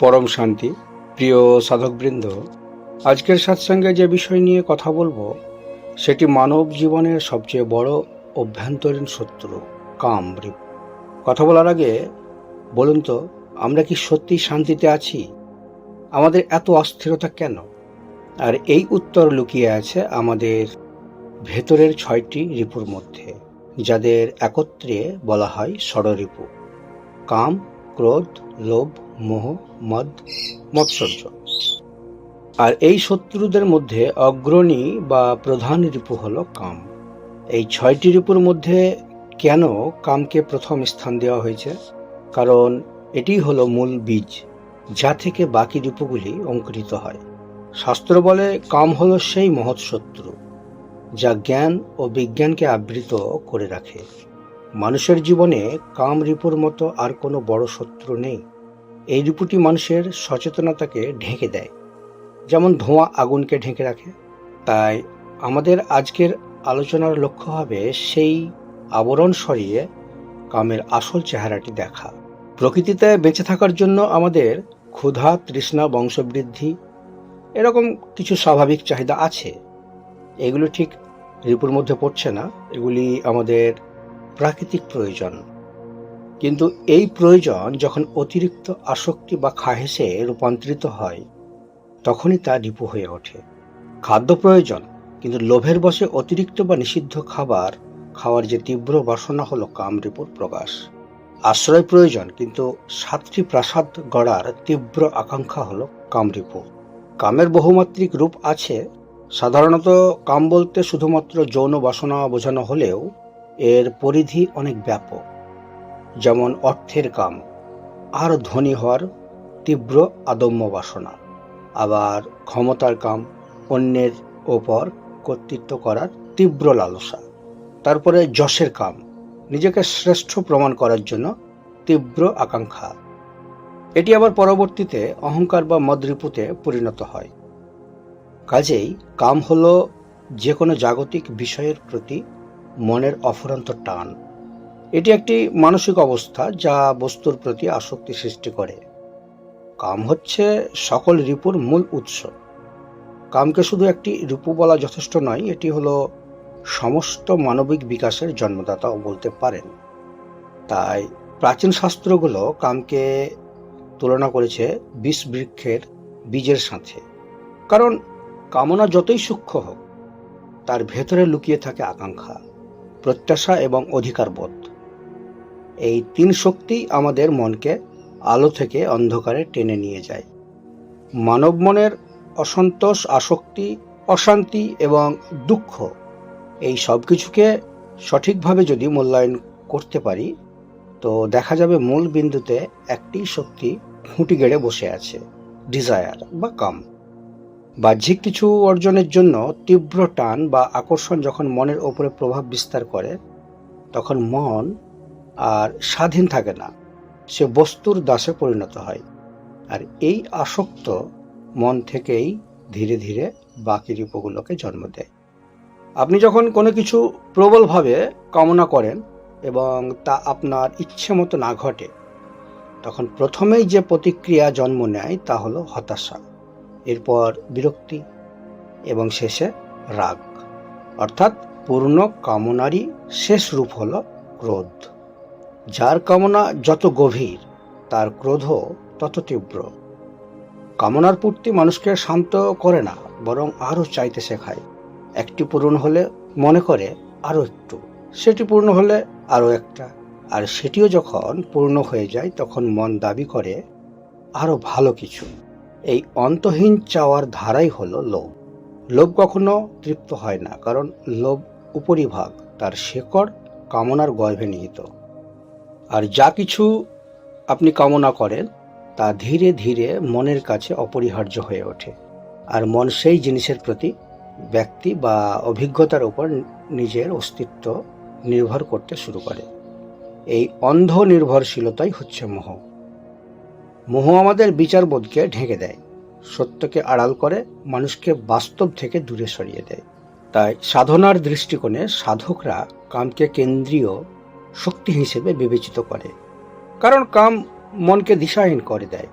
পরম শান্তি। প্রিয় সাধকবৃন্দ, আজকের সৎসঙ্গে যে বিষয় নিয়ে কথা বলব, সেটি মানব জীবনের সবচেয়ে বড় অভ্যন্তরীণ শত্রু, কাম। কথা বলার আগে বলুন তো, আমরা কি সত্যি শান্তিতে আছি? আমাদের এত অস্থিরতা কেন? আর এই উত্তর লুকিয়ে আছে আমাদের ভেতরের ছয়টি রিপুর মধ্যে, যাদের একত্রে বলা হয় ষড়রিপু কাম ক্রোধ, লোভ, মোহ, মদ, মৎসর্য। আর এই শত্রুদের মধ্যে অগ্রণী বা প্রধান রিপু হল কাম। এই ছয়টি রিপুর মধ্যে কেন কামকে প্রথম স্থান দেওয়া হয়েছে? কারণ এটি হলো মূল বীজ, যা থেকে বাকি রিপুগুলি অঙ্কুরিত হয়। শাস্ত্র বলে কাম হলো সেই মহৎ শত্রু, যা জ্ঞান ও বিজ্ঞানকে আবৃত করে রাখে। মানুষের জীবনে কাম রিপুর মতো আর কোনো বড় শত্রু নেই। এই রিপুটি মানুষের সচেতনতাকে ঢেকে দেয়। যেমন ধোঁয়া আগুনকে ঢেকে রাখে, তাই আমাদের আজকের আলোচনার লক্ষ্য হবে সেই আবরণ সরিয়ে কামের আসল চেহারাটি দেখা। প্রকৃতিতে বেঁচে থাকার জন্য আমাদের ক্ষুধা তৃষ্ণা বংশবৃদ্ধি এরকম কিছু স্বাভাবিক চাহিদা আছে। এগুলো ঠিক রিপুর মধ্যে পড়ছে না। এগুলি আমাদের প্রাকৃতিক প্রয়োজন। কিন্তু এই প্রয়োজন যখন অতিরিক্ত আসক্তি বা খাহেসে রূপান্তরিত হয়, তখনই তা রিপু হয়ে ওঠে। খাদ্য প্রয়োজন, কিন্তু লোভের বসে অতিরিক্ত বা নিষিদ্ধ খাবার খাওয়ার যে তীব্র বাসনা হলো কামরিপুর প্রকাশ। আশ্রয় প্রয়োজন, কিন্তু সাতটি প্রাসাদ গড়ার তীব্র আকাঙ্ক্ষা হলো কামরিপু। কামের বহুমাত্রিক রূপ আছে। সাধারণত কাম বলতে শুধুমাত্র যৌন বাসনা বোঝানো হলেও এর পরিধি অনেক ব্যাপক। যেমন অর্থের কাম আর ধনী হওয়ার তীব্র আদম্য বাসনা, আবার ক্ষমতার কাম, অন্যের ওপর কর্তৃত্ব করার তীব্র লালসা। তারপরে যশের কাম, নিজেকে শ্রেষ্ঠ প্রমাণ করার জন্য তীব্র আকাঙ্ক্ষা। এটি আবার পরবর্তীতে অহংকার বা মদরিপুতে পরিণত হয়। কাজেই কাম হল যে কোনো জাগতিক বিষয়ের প্রতি মনের অফুরন্ত টান। এটি একটি মানসিক অবস্থা যা বস্তুর প্রতি আসক্তি সৃষ্টি করে। কাম হচ্ছে সকল রিপুর মূল উৎস। কামকে শুধু একটি রিপু বলা যথেষ্ট নয়, এটি হলো সমস্ত মানবিক বিকাশের জন্মদাতাও বলতে পারেন। তাই প্রাচীন শাস্ত্রগুলো কামকে তুলনা করেছে বিষ বৃক্ষের বীজের সাথে। কারণ কামনা যতই সূক্ষ্ম হোক, তার ভেতরে লুকিয়ে থাকে আকাঙ্ক্ষা। প্রত্যাশা এবং অধিকারবোধ এই তিন শক্তি আমাদের মনকে আলো থেকে অন্ধকারে টেনে নিয়ে যায়। মানব মনের অসন্তোষ, আসক্তি, অশান্তি এবং দুঃখ এই সব কিছুকে সঠিকভাবে যদি মূল্যায়ন করতে পারি, তো দেখা যাবে মূল বিন্দুতে একটি শক্তি খুঁটি গেড়ে বসে আছে ডিজায়ার বা কাম। বাহ্যিক কিছু অর্জনের জন্য তীব্র টান বা আকর্ষণ যখন মনের ওপরে প্রভাব বিস্তার করে, তখন মন আর স্বাধীন থাকে না। সে বস্তুর দাসে পরিণত হয়। আর এই আসক্ত মন থেকেই ধীরে ধীরে বাকি রূপগুলোকে জন্ম দেয়। আপনি যখন কোনো কিছু প্রবলভাবে কামনা করেন এবং তা আপনার ইচ্ছে মতো না ঘটে, তখন প্রথমেই যে প্রতিক্রিয়া জন্ম নেয় তা হলো হতাশা। এরপর বিরক্তি এবং শেষে রাগ। অর্থাৎ পূর্ণ কামনারই শেষ রূপ হল ক্রোধ। যার কামনা যত গভীর, তার ক্রোধও তত তীব্র। কামনার পূর্তি মানুষকে শান্ত করে না, বরং আরও চাইতে শেখায়। একটি পূরণ হলে মনে করে আরও একটু, সেটি পূর্ণ হলে আরও একটা। আর সেটিও যখন পূর্ণ হয়ে যায়, তখন মন দাবি করে আরও ভালো কিছু। এই অন্তহীন চাওয়ার ধারাই হলো লোভ। লোভ কখনো তৃপ্ত হয় না, কারণ লোভ উপরিভাগ, তার শেকড় কামনার গর্ভে নিহিত। আর যা কিছু আপনি কামনা করেন, তা ধীরে ধীরে মনের কাছে অপরিহার্য হয়ে ওঠে। আর মন সেই জিনিসের প্রতি ব্যক্তি বা অভিজ্ঞতার উপর নিজের অস্তিত্ব নির্ভর করতে শুরু করে। এই অন্ধ নির্ভরশীলতাই হচ্ছে মোহ। মোহ আমাদের বিচারবোধকে ঢেকে দেয়, সত্যকে আড়াল করে মানুষকে বাস্তব থেকে দূরে সরিয়ে দেয়। তাই সাধনার দৃষ্টিকোণে সাধকরা কামকে কেন্দ্রীয় শক্তি হিসেবে বিবেচিত করে। কারণ কাম মনকে দিশাহীন করে দেয়।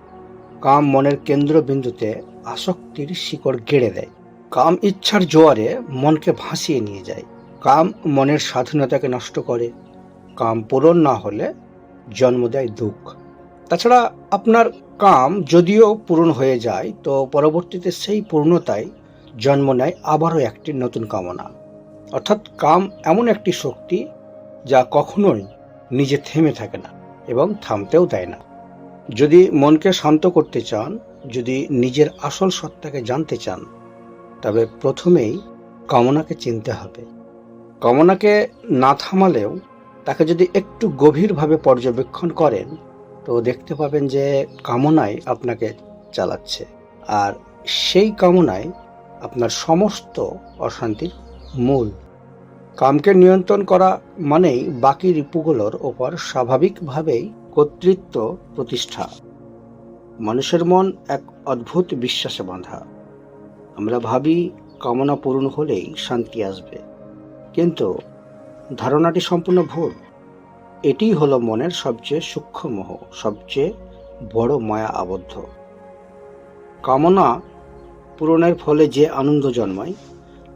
কাম মনের কেন্দ্রবিন্দুতে আসক্তির শিকড় গেড়ে দেয়। কাম ইচ্ছার জোয়ারে মনকে ভাসিয়ে নিয়ে যায়। কাম মনের স্বাধীনতাকে নষ্ট করে। কাম পূরণ না হলে জন্ম দেয় দুঃখ। তাছাড়া আপনার কাম যদিও পূরণ হয়ে যায়, তো পরবর্তীতে সেই পূর্ণতায় জন্ম নেয় আবারও একটি নতুন কামনা। অর্থাৎ কাম এমন একটি শক্তি যা কখনোই নিজে থেমে থাকে না এবং থামতেও দেয় না। যদি মনকে শান্ত করতে চান, যদি নিজের আসল সত্তাকে জানতে চান, তবে প্রথমেই কামনাকে চিনতে হবে। কামনাকে না থামালেও তাকে যদি একটু গভীরভাবে পর্যবেক্ষণ করেন তো দেখতে পাবেন যে কামনায় আপনাকে চালাচ্ছে। আর সেই কামনায় আপনার সমস্ত অশান্তির মূল। কামকে নিয়ন্ত্রণ করা মানেই বাকি রিপুগুলোর ওপর স্বাভাবিকভাবেই কর্তৃত্ব প্রতিষ্ঠা। মানুষের মন এক অদ্ভুত বিশ্বাসে বাঁধা। আমরা ভাবি কামনা পূরণ হলেই শান্তি আসবে। কিন্তু ধারণাটি সম্পূর্ণ ভুল। এটিই হলো মনের সবচেয়ে সূক্ষ্ম মোহ সবচেয়ে বড় মায়া আবদ্ধ। কামনা পূরণের ফলে যে আনন্দ জন্মায়,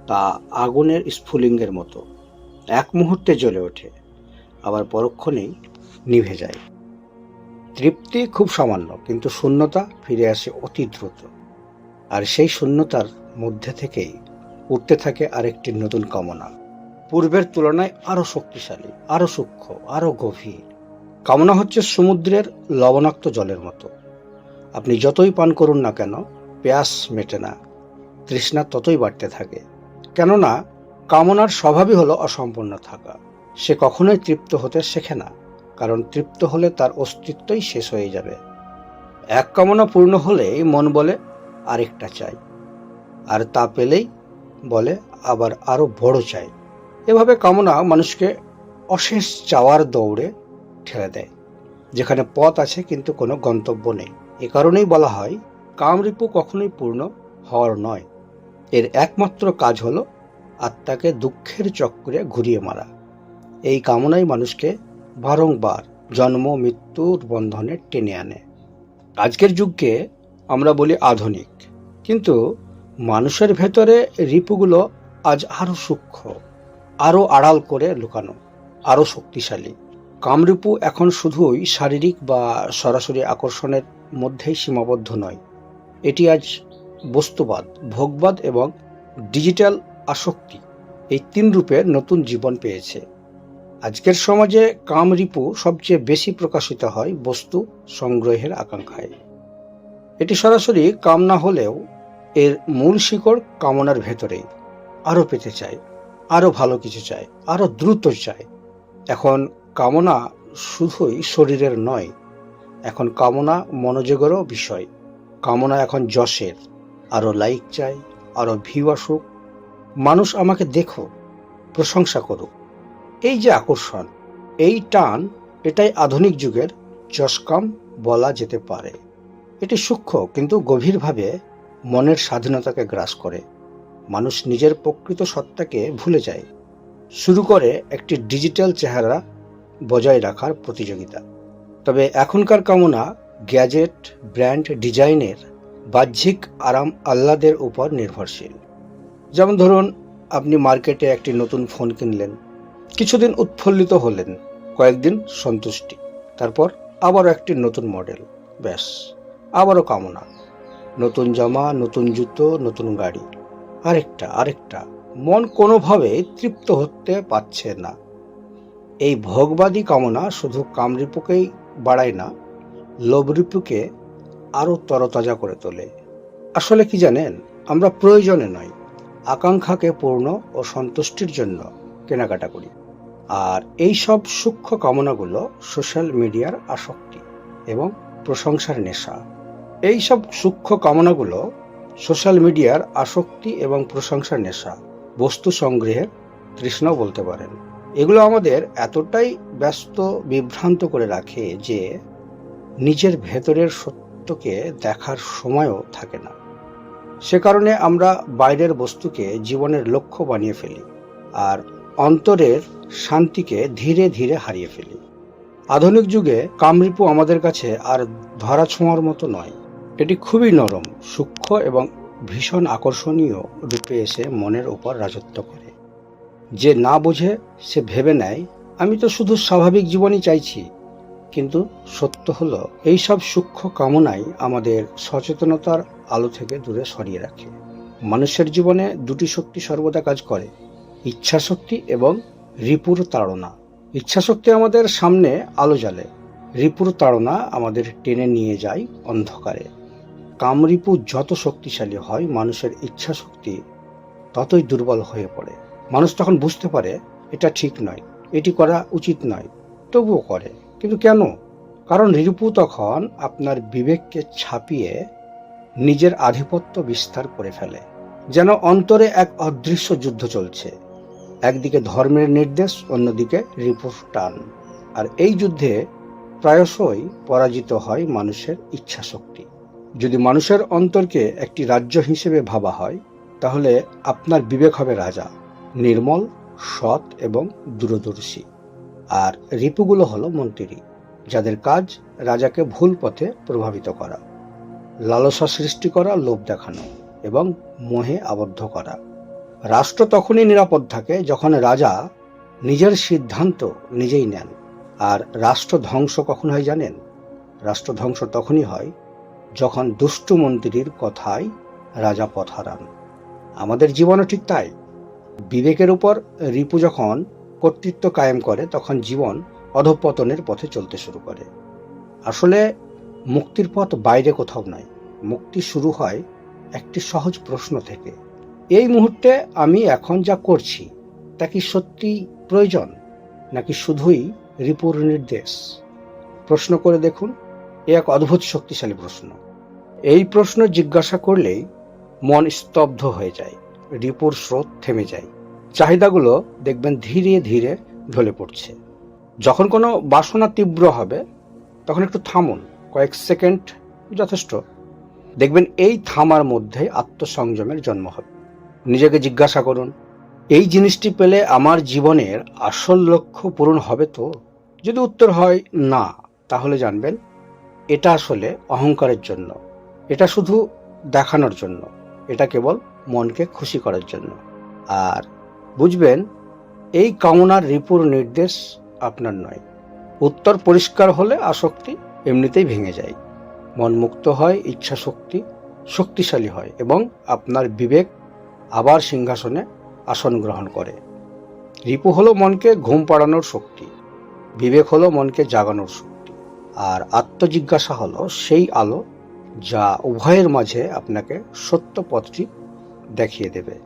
তা আগুনের স্ফুলিঙ্গের মতো। এক মুহূর্তে জ্বলে ওঠে, আবার পরক্ষণেই নিভে যায়। তৃপ্তি খুব সামান্য, কিন্তু শূন্যতা ফিরে আসে অতি দ্রুত। আর সেই শূন্যতার মধ্যে থেকেই উঠতে থাকে আরেকটি নতুন কামনা। পূর্বের তুলনায় আরও শক্তিশালী আরও সূক্ষ্ম আরও গভীর। কামনা হচ্ছে সমুদ্রের লবণাক্ত জলের মতো। আপনি যতই পান করুন না কেন পেয়াস মেটে না। তৃষ্ণা ততই বাড়তে থাকে। কেননা, কামনার স্বভাবই হলো অসম্পূর্ণ থাকা। সে কখনোই তৃপ্ত হতে শেখে না, কারণ তৃপ্ত হলে তার অস্তিত্বই শেষ হয়ে যাবে। এক কামনা পূর্ণ হলেই মন বলে, আরেকটা চাই। আর তা পেলেই বলে, আবার আরও বড় চাই। এভাবে কামনা মানুষকে অশেষ চাওয়ার দৌড়ে ঠেলে দেয়, যেখানে পথ আছে কিন্তু কোনো গন্তব্য নেই। এ কারণেই বলা হয় কামরিপু কখনোই পূর্ণ হওয়ার নয়। এর একমাত্র কাজ হলো আত্মাকে দুঃখের চক্রে ঘুরিয়ে মারা। এই কামনাই মানুষকে বারংবার জন্ম, মৃত্যুর বন্ধনে টেনে আনে। আজকের যুগকে আমরা বলি আধুনিক, কিন্তু মানুষের ভেতরে রিপুগুলো আজ আরও সূক্ষ্ম। আরও আড়াল করে লুকানো আরও শক্তিশালী। কামরূপু এখন শুধুই শারীরিক বা সরাসরি আকর্ষণের মধ্যেই সীমাবদ্ধ নয়। এটি আজ বস্তুবাদ, ভোগবাদ এবং ডিজিটাল আসক্তি এই তিন রূপের নতুন জীবন পেয়েছে। আজকের সমাজে কামরিপু সবচেয়ে বেশি প্রকাশিত হয় বস্তু সংগ্রহের আকাঙ্ক্ষায়। এটি সরাসরি কাম না হলেও এর মূল শিকড় কামনার ভেতরেই আরও পেতে চায়। আরও ভালো কিছু চায় আরও দ্রুত চায়। এখন কামনা শুধুই শরীরের নয়, এখন কামনা মনোযোগেরও বিষয়। কামনা এখন যশের আরও লাইক চাই আরও ভিউ আসুক। মানুষ আমাকে দেখো, প্রশংসা করুক। এই যে আকর্ষণ, এই টান, এটাই আধুনিক যুগের যশকাম বলা যেতে পারে। এটি সূক্ষ্ম কিন্তু গভীরভাবে মনের স্বাধীনতাকে গ্রাস করে। মানুষ নিজের প্রকৃত সত্তাকে ভুলে যায়। শুরু করে একটি ডিজিটাল চেহারা বজায় রাখার প্রতিযোগিতা। তবে এখনকার কামনা গ্যাজেট, ব্র্যান্ড ডিজাইনের বাহ্যিক আরাম আহ্লাদের উপর নির্ভরশীল। যেমন ধরুন, আপনি মার্কেটে একটি নতুন ফোন কিনলেন, কিছুদিন উৎফুল্লিত হলেন, কয়েকদিন সন্তুষ্টি, তারপর আবারও একটি নতুন মডেল, ব্যাস, আবারও কামনা। নতুন জামা, নতুন জুতো, নতুন গাড়ি। আরেকটা আরেকটা। মন কোনোভাবে তৃপ্ত হতে পারছে না। এই ভোগবাদী কামনা শুধু কামরিপুকেই বাড়ায় না, লোভরিপুকে আরও তরতাজা করে তোলে। আসলে কি জানেন, আমরা প্রয়োজনে নয়, আকাঙ্ক্ষাকে পূর্ণ ও সন্তুষ্টির জন্য কেনাকাটা করি। আর এই সব সূক্ষ্ম কামনাগুলো সোশ্যাল মিডিয়ার আসক্তি এবং প্রশংসার নেশা। এই সব সূক্ষ্ম কামনাগুলো সোশ্যাল মিডিয়ার আসক্তি এবং প্রশংসার নেশা, বস্তু সংগ্রহের তৃষ্ণাও বলতে পারেন। এগুলো আমাদের এতটাই ব্যস্ত, বিভ্রান্ত করে রাখে যে নিজের ভেতরের সত্যকে দেখার সময়ও থাকে না। সে কারণে আমরা বাইরের বস্তুকে জীবনের লক্ষ্য বানিয়ে ফেলি আর অন্তরের শান্তিকে ধীরে ধীরে হারিয়ে ফেলি। আধুনিক যুগে কামরিপু আমাদের কাছে আর ধরা ছোঁয়ার মতো নয়। এটি খুবই নরম, সূক্ষ্ম এবং ভীষণ আকর্ষণীয় রূপে এসে মনের ওপর রাজত্ব করে। যে না বোঝে, সে ভেবে নেয়, আমি তো শুধু স্বাভাবিক জীবনই চাইছি। কিন্তু সত্য হলো, এই সব সূক্ষ্ম কামনাই আমাদের সচেতনতার আলো থেকে দূরে সরিয়ে রাখে। মানুষের জীবনে দুটি শক্তি সর্বদা কাজ করে ইচ্ছা শক্তি এবং রিপুর তাড়না। ইচ্ছা শক্তি আমাদের সামনে আলো জ্বালে, রিপুর তাড়না আমাদের টেনে নিয়ে যায় অন্ধকারে। কামরিপু যত শক্তিশালী হয়, মানুষের ইচ্ছা শক্তি ততই দুর্বল হয়ে পড়ে। মানুষ তখন বুঝতে পারে, এটা ঠিক নয়, এটি করা উচিত নয়, তবুও করে। কিন্তু কেন? কারণ রিপু তখন আপনার বিবেককে ছাপিয়ে নিজের আধিপত্য বিস্তার করে ফেলে, যেন অন্তরে এক অদৃশ্য যুদ্ধ চলছে। একদিকে ধর্মের নির্দেশ, অন্যদিকে রিপুর টান। আর এই যুদ্ধে প্রায়শই পরাজিত হয় মানুষের ইচ্ছা শক্তি যদি মানুষের অন্তরকে একটি রাজ্য হিসেবে ভাবা হয়, তাহলে আপনার বিবেক হবে রাজা, নির্মল, সৎ এবং দূরদর্শী। আর রিপুগুলো হলো মন্ত্রী, যাদের কাজ রাজাকে ভুল পথে প্রভাবিত করা, লালসা সৃষ্টি করা, লোভ দেখানো এবং মোহে আবদ্ধ করা। রাষ্ট্র তখনই নিরাপদ থাকে যখন রাজা নিজের সিদ্ধান্ত নিজেই নেন। আর রাষ্ট্র ধ্বংস কখন হয় জানেন? রাষ্ট্র ধ্বংস তখনই হয় যখন দুষ্টু মন্ত্রীর কথায় রাজা পথ হারান। আমাদের জীবনও ঠিক তাই। বিবেকের উপর রিপু যখন কর্তৃত্ব কায়েম করে, তখন জীবন অধঃপতনের পথে চলতে শুরু করে। আসলে মুক্তির পথ বাইরে কোথাও নয় মুক্তি শুরু হয় একটি সহজ প্রশ্ন থেকে। এই মুহূর্তে আমি এখন যা করছি, তা কি সত্যি প্রয়োজন, নাকি শুধুই রিপুর নির্দেশ? প্রশ্ন করে দেখুন। এ এক অদ্ভুত শক্তিশালী প্রশ্ন। এই প্রশ্ন জিজ্ঞাসা করলেই মন স্তব্ধ হয়ে যায়, রিপুর স্রোত থেমে যায়। চাহিদাগুলো দেখবেন ধীরে ধীরে ঢলে পড়ছে। যখন কোনো বাসনা তীব্র হবে, তখন একটু থামুন, কয়েক সেকেন্ড যথেষ্ট। দেখবেন এই থামার মধ্যে আত্মসংযমের জন্ম হবে। নিজেকে জিজ্ঞাসা করুন, এই জিনিসটি পেলে আমার জীবনের আসল লক্ষ্য পূরণ হবে তো? যদি উত্তর হয় না, তাহলে জানবেন এটা আসলে অহংকারের জন্য। এটা শুধু দেখানোর জন্য। এটা কেবল মনকে খুশি করার জন্য। আর বুঝবেন, এই কামনার রিপুর নির্দেশ আপনার নয়। উত্তর পরিষ্কার হলে আসক্তি এমনিতেই ভেঙে যায়। মন মুক্ত হয়, ইচ্ছা শক্তি শক্তিশালী হয় এবং আপনার বিবেক আবার সিংহাসনে আসন গ্রহণ করে। রিপু হলো মনকে ঘুম পাড়ানোর শক্তি। বিবেক হলো মনকে জাগানোর শক্তি। আর আত্মজিজ্ঞাসা হলো সেই আলো যা উভয়ের মাঝে আপনাকে সত্য পথটি দেখিয়ে দেবে।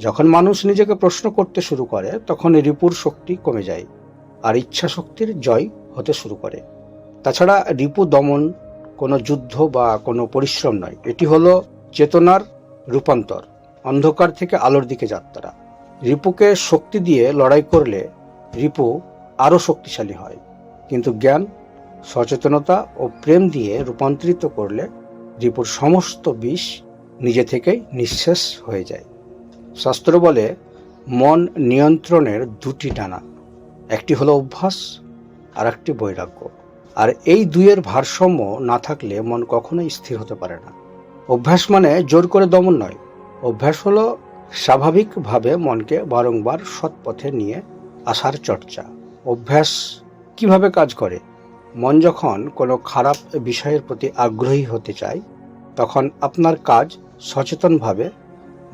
যখন মানুষ নিজেকে প্রশ্ন করতে শুরু করে তখন রিপুর শক্তি কমে যায় আর ইচ্ছা শক্তির জয় হতে শুরু করে। তাছাড়া রিপু দমন কোনো যুদ্ধ বা কোনো পরিশ্রম নয়। এটি হলো চেতনার রূপান্তর, অন্ধকার থেকে আলোর দিকে যাত্রা। রিপুকে শক্তি দিয়ে লড়াই করলে রিপু আরও শক্তিশালী হয়। কিন্তু জ্ঞান সচেতনতা ও প্রেম দিয়ে রূপান্তরিত করলে রিপুর সমস্ত বিষ নিজে থেকেই নিঃশেষ হয়ে যায়। শাস্ত্র বলে, মন নিয়ন্ত্রণের দুটি ডানা একটি হলো অভ্যাস আর একটি বৈরাগ্য। আর এই দুইয়ের ভারসাম্য না থাকলে মন কখনোই স্থির হতে পারে না। অভ্যাস মানে জোর করে দমন নয়। অভ্যাস হলো স্বাভাবিকভাবে মনকে বারংবার সৎপথে নিয়ে আসার চর্চা। অভ্যাস কীভাবে কাজ করে? মন যখন কোনো খারাপ বিষয়ের প্রতি আগ্রহী হতে চায়, তখন আপনার কাজ সচেতনভাবে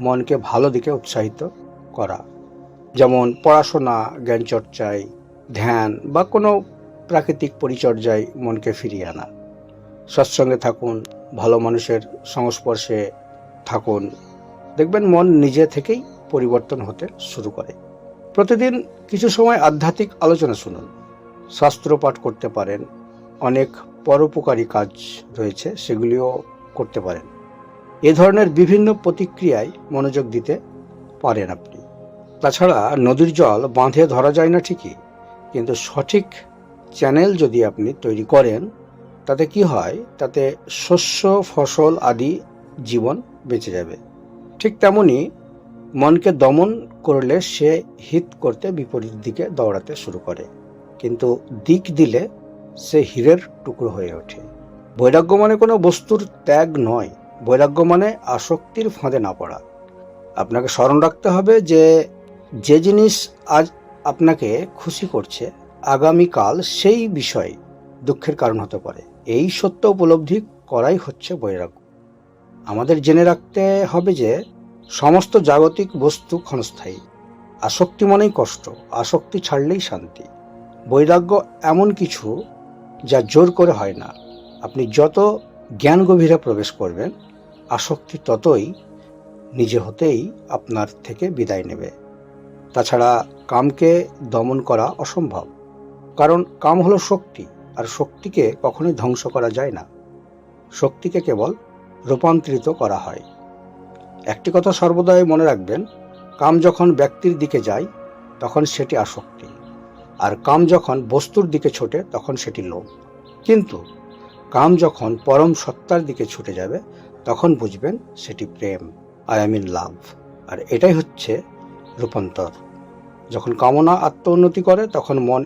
মনকে ভালো দিকে উৎসাহিত করা। যেমন পড়াশোনা জ্ঞান চর্চায় ধ্যান বা কোনো প্রাকৃতিক পরিচর্যায় মনকে ফিরিয়ে আনা। সৎসঙ্গে থাকুন, ভালো মানুষের সংস্পর্শে থাকুন। দেখবেন মন নিজে থেকেই পরিবর্তন হতে শুরু করে। প্রতিদিন কিছু সময় আধ্যাত্মিক আলোচনা শুনুন। শাস্ত্র পাঠ করতে পারেন। অনেক পরোপকারী কাজ রয়েছে, সেগুলিও করতে পারেন। এ ধরনের বিভিন্ন প্রতিক্রিয়ায় মনোযোগ দিতে পারেন আপনি। তাছাড়া নদীর জল বাঁধে ধরা যায় না ঠিকই, কিন্তু সঠিক চ্যানেল যদি আপনি তৈরি করেন, তাতে কি হয়? তাতে শস্য, ফসল আদি জীবন বেঁচে যাবে। ঠিক তেমনি মনকে দমন করলে সে হিত করতে বিপরীত দিকে দৌড়াতে শুরু করে। কিন্তু দিক দিলে সে হীরের টুকরো হয়ে ওঠে। বৈরাগ্য মানে কোনো বস্তুর ত্যাগ নয়। বৈরাগ্য মানে আসক্তির ফাঁদে না পড়া। আপনাকে স্মরণ রাখতে হবে যে যে জিনিস আজ আপনাকে খুশি করছে, আগামীকাল সেই বিষয় দুঃখের কারণ হতে পারে। এই সত্য উপলব্ধি করাই হচ্ছে বৈরাগ্য। আমাদের জেনে রাখতে হবে যে, সমস্ত জাগতিক বস্তু ক্ষণস্থায়ী। আসক্তি মানেই কষ্ট, আসক্তি ছাড়লেই শান্তি। বৈরাগ্য এমন কিছু যা জোর করে হয় না। আপনি যত জ্ঞান গভীরে প্রবেশ করবেন, আসক্তি ততই নিজে হতেই আপনার থেকে বিদায় নেবে। তাছাড়া কামকে দমন করা অসম্ভব, কারণ কাম হলো শক্তি, আর শক্তিকে কখনোই ধ্বংস করা যায় না। শক্তিকে কেবল রূপান্তরিত করা হয়। একটি কথা সর্বদাই মনে রাখবেন, কাম যখন ব্যক্তির দিকে যায়, তখন সেটি আসক্তি। আর কাম যখন বস্তুর দিকে ছোটে, তখন সেটি লোভ। কিন্তু কাম যখন পরম সত্তার দিকে ছুটে যাবে, তখন বুঝবেন সেটি প্রেম, আই আই মিন লাভ। আর এটাই হচ্ছে রূপান্তর। যখন কামনা আত্ম উন্নতি করে, তখন মন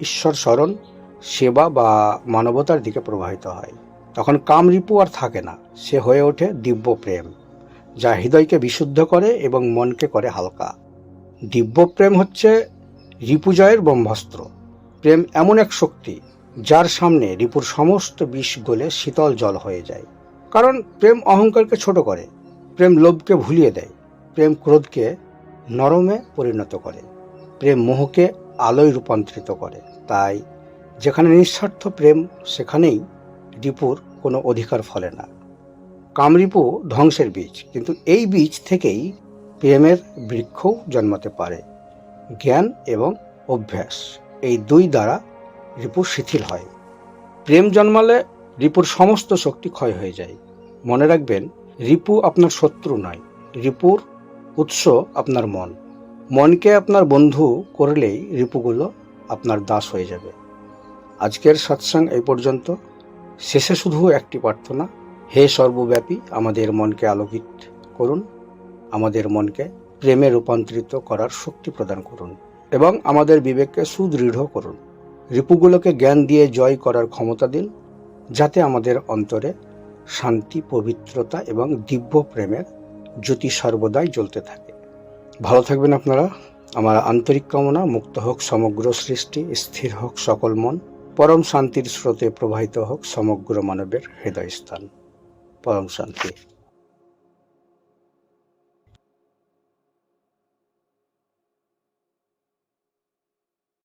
ঈশ্বর স্মরণ, সেবা বা মানবতার দিকে প্রবাহিত হয়। তখন কাম রিপু আর থাকে না, সে হয়ে ওঠে দিব্য প্রেম, যা হৃদয়কে বিশুদ্ধ করে এবং মনকে করে হালকা। দিব্য প্রেম হচ্ছে রিপুজয়ের ব্রহ্মাস্ত্র। প্রেম এমন এক শক্তি, যার সামনে রিপুর সমস্ত বিষ গলে শীতল জল হয়ে যায়। কারণ প্রেম অহংকারকে ছোট করে, প্রেম লোভকে ভুলিয়ে দেয়, প্রেম ক্রোধকে নরমে পরিণত করে, প্রেম মোহকে আলোয় রূপান্তরিত করে। তাই, যেখানে নিঃস্বার্থ প্রেম, সেখানেই রিপুর কোনো অধিকার ফলে না। কামরিপু ধ্বংসের বীজ, কিন্তু এই বীজ থেকেই প্রেমের বৃক্ষও জন্মাতে পারে। জ্ঞান এবং অভ্যাস। এই দুই দ্বারা রিপু শিথিল হয়। প্রেম জন্মালে রিপুর সমস্ত শক্তি ক্ষয় হয়ে যায়। মনে রাখবেন, রিপু আপনার শত্রু নয়, রিপুর উৎস আপনার মন। মনকে আপনার বন্ধু করলেই রিপুগুলো আপনার দাস হয়ে যাবে। আজকের সৎসঙ্গ এই পর্যন্ত। শেষে শুধু একটি প্রার্থনা, হে সর্বব্যাপী আমাদের মনকে আলোকিত করুন, আমাদের মনকে প্রেমে রূপান্তরিত করার শক্তি প্রদান করুন এবং আমাদের বিবেককে সুদৃঢ় করুন। রিপুগুলোকে জ্ঞান দিয়ে জয় করার ক্ষমতা দিন, যাতে আমাদের অন্তরে শান্তি, পবিত্রতা এবং দিব্য প্রেমের জ্যোতি সর্বদাই জ্বলতে থাকে। ভালো থাকবেন আপনারা। আমার আন্তরিক কামনা, মুক্ত হোক সমগ্র সৃষ্টি, স্থির হোক সকল মন, পরম শান্তির স্রোতে প্রবাহিত হোক সমগ্র মানবের হৃদয়স্থান। পরম শান্তি।